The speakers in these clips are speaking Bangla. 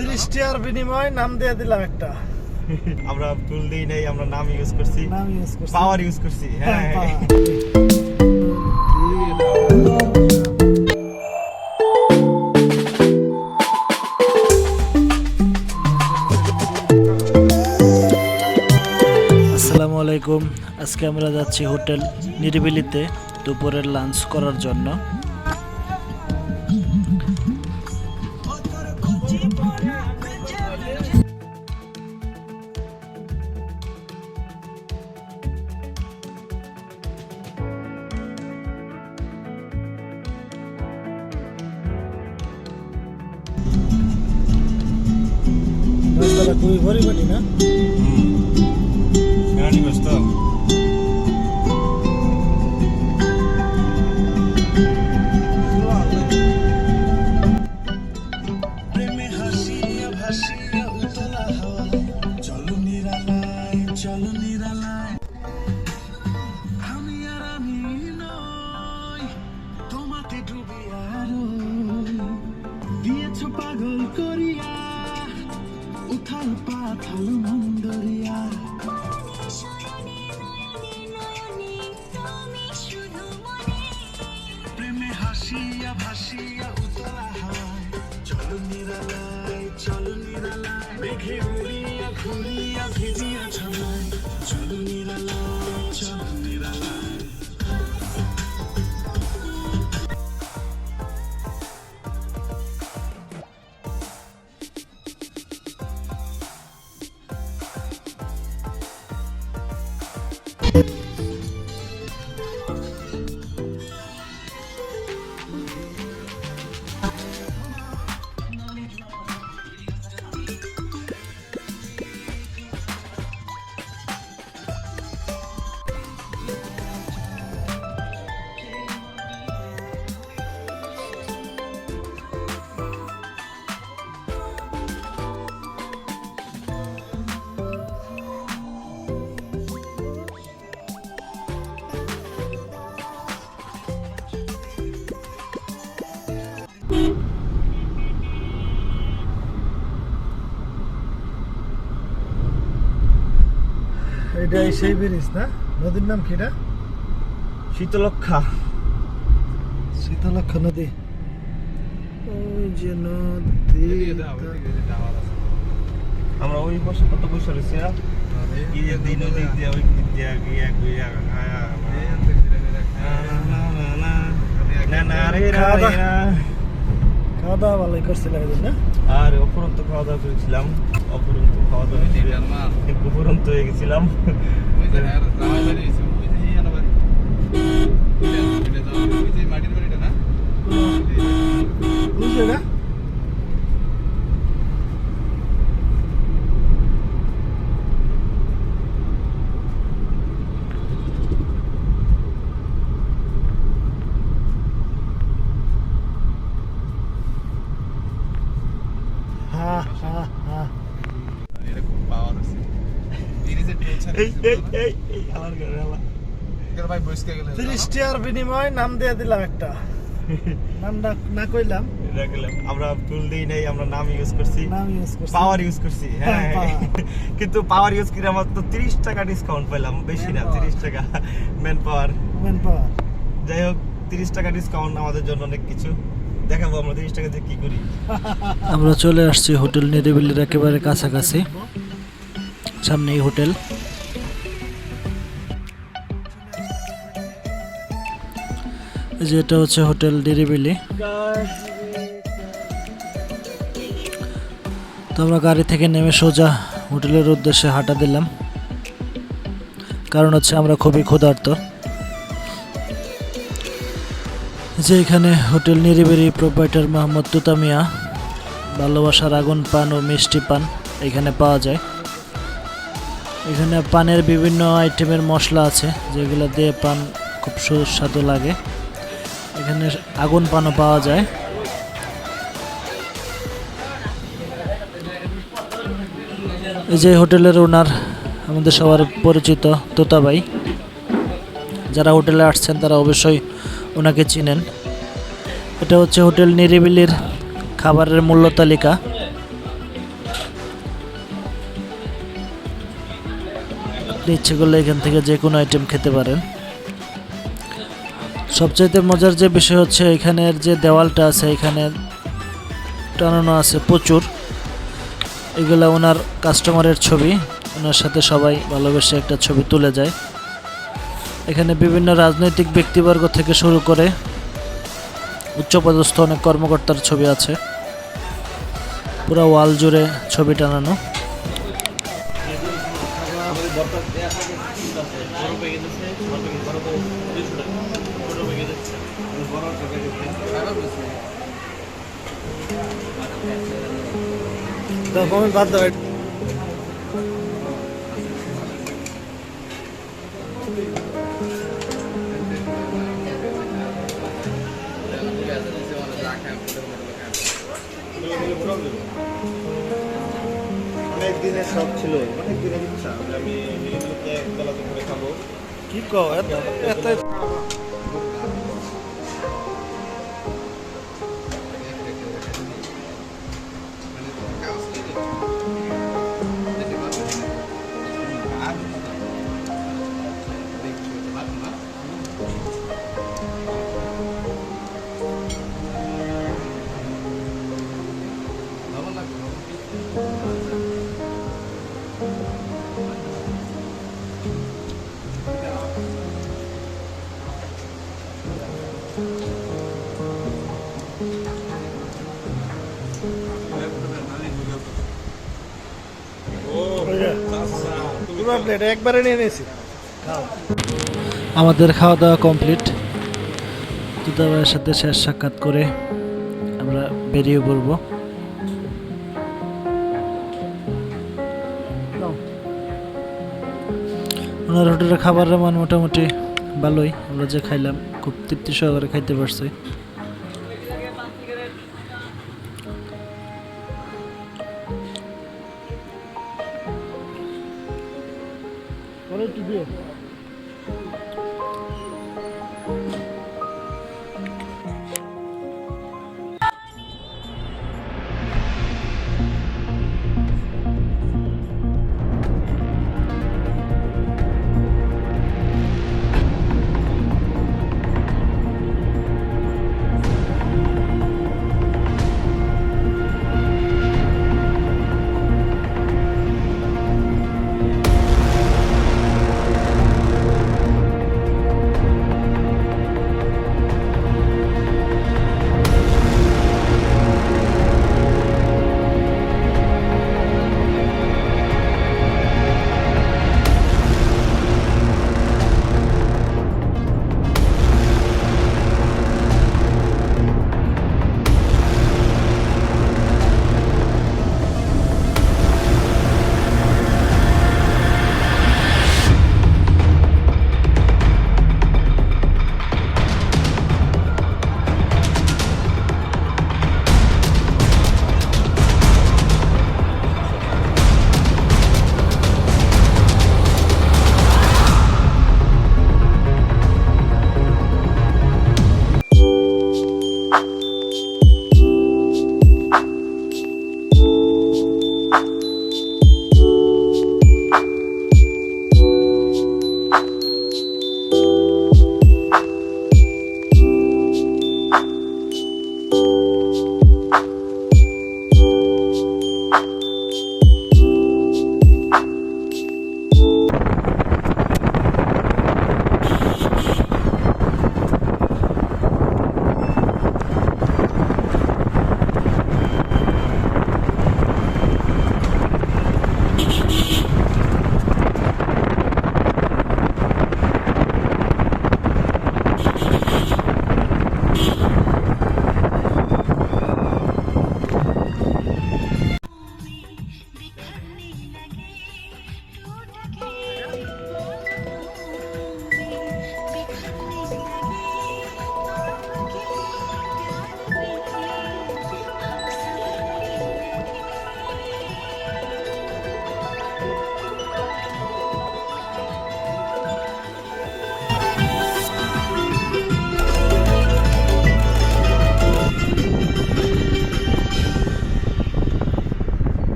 তিরিশ টিয়ার বিনিময়ে নাম দিয়ে দিলাম একটা। আমরা ফুল দিই নাই আমরা নাম ইউজ করছি। নাম ইউজ করছি। পাওয়ার ইউজ করছি হ্যাঁ। হ্যাঁ, আসসালামু আলাইকুম। আজকে আমরা যাচ্ছি হোটেল নিরিবিলিতে দুপুরের লাঞ্চ করার জন্য। घोरी बनी ना এটা সেই ব্রিজ না? নদীর নাম কিটা শীতলক্ষা শীতলক্ষ নদী। ওই যে নদী আমরা ওই পাশে কত বসে রয়েছি না কি যে দিন ওদিক দিয়ে ওই দিক দিয়ে গিয়া গিয়া না না না না না রে রা খাওয়া দাওয়া- ভালোই করছিল একদিন না আর অপরন্ত খাওয়া দাওয়া করেছিলাম অপরন্ত খাওয়া দাওয়া একটু উপরন্ত হয়ে গেছিলাম। এই এই এই এই আলার ঘরে আলা তিরিশ টিয়ার বিনিময়ে নাম দিয়ে দিলাম একটা। নাম না না কইলাম। রাখলাম আমরা ফুল দিই নাই আমরা নাম ইউজ করছি। নাম ইউজ করছি। পাওয়ার ইউজ করছি হ্যাঁ। হ্যাঁ, কিন্তু পাওয়ার ইউজ করে আমার তো তিরিশ টাকা ডিসকাউন্ট পেলাম বেশি না Manpower। তিরিশ টাকা। ম্যান পাওয়ার পাওয়ার যাই হোক তিরিশ টাকা ডিসকাউন্ট আমাদের জন্য অনেক কিছু। দেখাবো আমরা তিরিশ টাকা দিয়ে কি করি। আমরা চলে আসছি হোটেল নিরিবিলির একেবারে কাছাকাছি। সামনেই হোটেল। এই যে এটা হচ্ছে হোটেল নিরিবিলি তো আমরা গাড়ি থেকে নেমে সোজা হোটেলের উদ্দেশ্যে হাঁটা দিলাম। কারণ হচ্ছে আমরা খুবই ক্ষুধার্ত। যে এখানে হোটেল নিরিবিলি প্রোপাইটার মোহাম্মদ তুতামিয়া, ভালোবাসার আগুন পান ও মিষ্টি পান এখানে পাওয়া যায়। এখানে পানের বিভিন্ন আইটেমের মশলা আছে, যেগুলো দিয়ে পান খুব সুস্বাদু লাগে। এখানে আগুন পানও পাওয়া যায়। এই যে হোটেলের ওনার, আমাদের সবার পরিচিত তোতাবাই যারা হোটেলে আসছেন, তারা অবশ্যই ওনাকে চিনেন। এটা হচ্ছে হোটেল নিরিবিলির খাবারের মূল্য তালিকা। ইচ্ছে করলে এখান থেকে যে কোনো আইটেম খেতে পারেন। সবচাইতে মজার যে বিষয় হচ্ছে এখানের যে দেওয়ালটা আছে, এখানে টানানো আছে প্রচুর। এগুলা ওনার কাস্টমারের ছবি। ওনার সাথে সবাই ভালোবেসে একটা ছবি তুলে যায়। এখানে বিভিন্ন রাজনৈতিক ব্যক্তিবর্গ থেকে শুরু করে উচ্চপদস্থ অনেক কর্মকর্তার ছবি আছে। পুরো ওয়াল জুড়ে ছবি টানানো। ডকুমেন্ট বাদ দাও অনেক দিনের শখ ছিল অনেক দিনের ইচ্ছা। আমি একবেলা দুপুরে খাব। কি এত আমাদের খাওয়া দাওয়া কমপ্লিট দুদাবাইয়ের সাথে শেষ সাক্ষাৎ করে আমরা বেরিয়ে পড়ব। ওনার হোটেলের খাবারের মান মোটামুটি ভালোই। আমরা যে খাইলাম, খুব তৃপ্তি সহকারে খাইতে পারছি।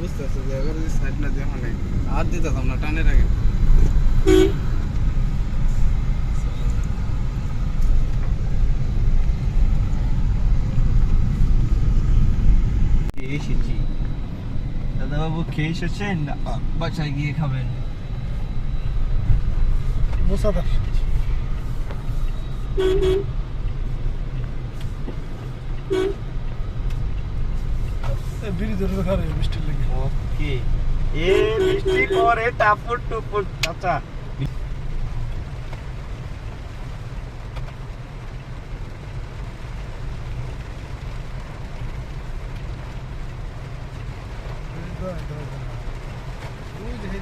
বুঝতে পারছো যে এবার যদি সাইড না দেওয়া হয় আর দিতে না টানে রাখে খেয়ে এসেছেন বাসায় গিয়ে খাবেন। মুসাদার বিড়ি ধরে খারে মিষ্টির লেগে। ওকে। এ মিষ্টি পরে টাপুর টুপুর চাচা।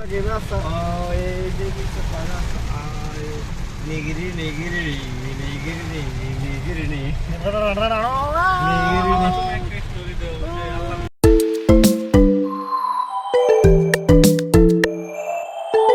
কেন খারাপ বিচার করা এক পর কিছু করছিস বেটা বাইরে প্রচুর গণমেঘ এ নেগিরি